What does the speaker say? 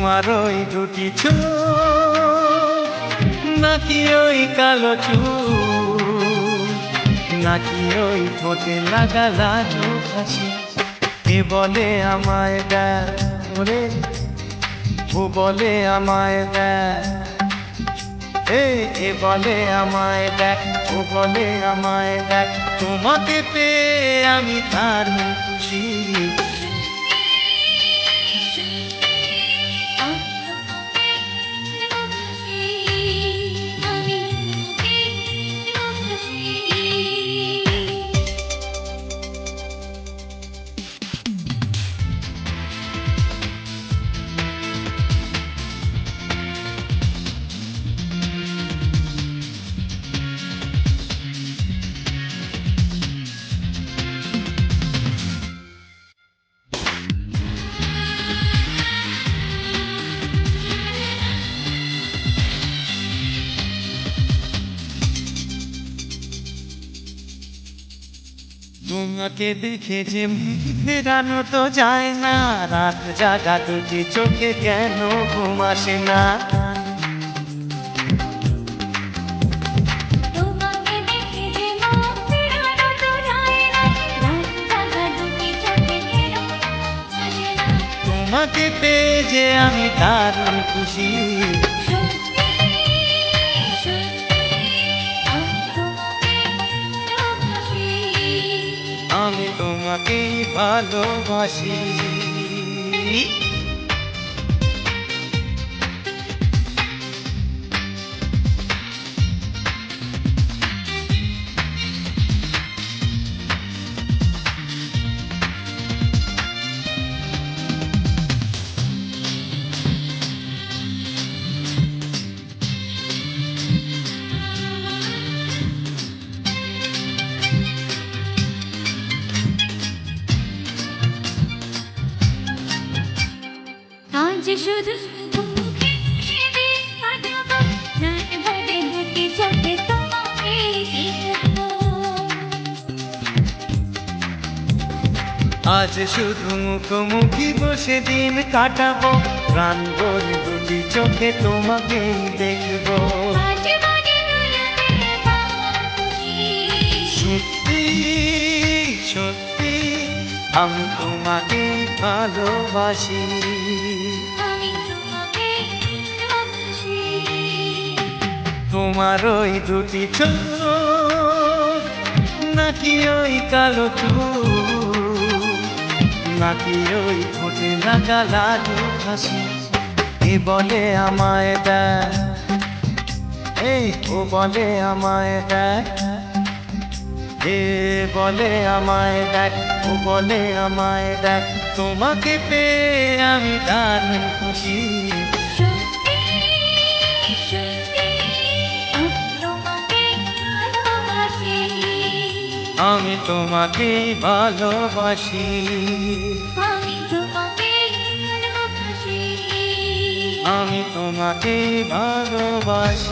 তোমার ওই দুটি নাকি ওই কালো চুল নাকি ওই ঠোঁটে লাগা লাজু হাসি কে বলে আমায় দেখ ওরে ও বলে আমায় এই এ বলে আমায় দেখ ও বলে আমায় দেখ তোমাকে পেয়ে আমি তার তোমাকে দেখে যে ফেরানো তো যায় না। রাত জাগা দুটি চোখে কেন ঘুম আসে না? তোমাকে পেয়ে যে আমি দারুণ খুশি। তোমাকেই ভালোবাসি। আজ শুধু তোমাকে তোমাকে আজ শুধু মুখোমুখি বসে দিন কাটাবো প্রাণ ভরে দুটি চোখে তোমাকেই দেখব। সত্যি সত্যি আমি তোমাকে ভালোবাসি। তোমার ওই দুটি নাকি ওই কালো চুল, নাকি ওই ঠোঁটে লাগা লাজু হাসি এ বলে আমায় দেখ, এই ও বলে আমায় দেখ, এ বলে আমায় দেখ, ও বলে আমায় দেখ, তোমাকে পেয়ে আমি দারুণ খুশি। আমি তোমাকে ভালোবাসি। আমি তোমাকে ভালোবাসি। আমি তোমাকে ভালোবাসি।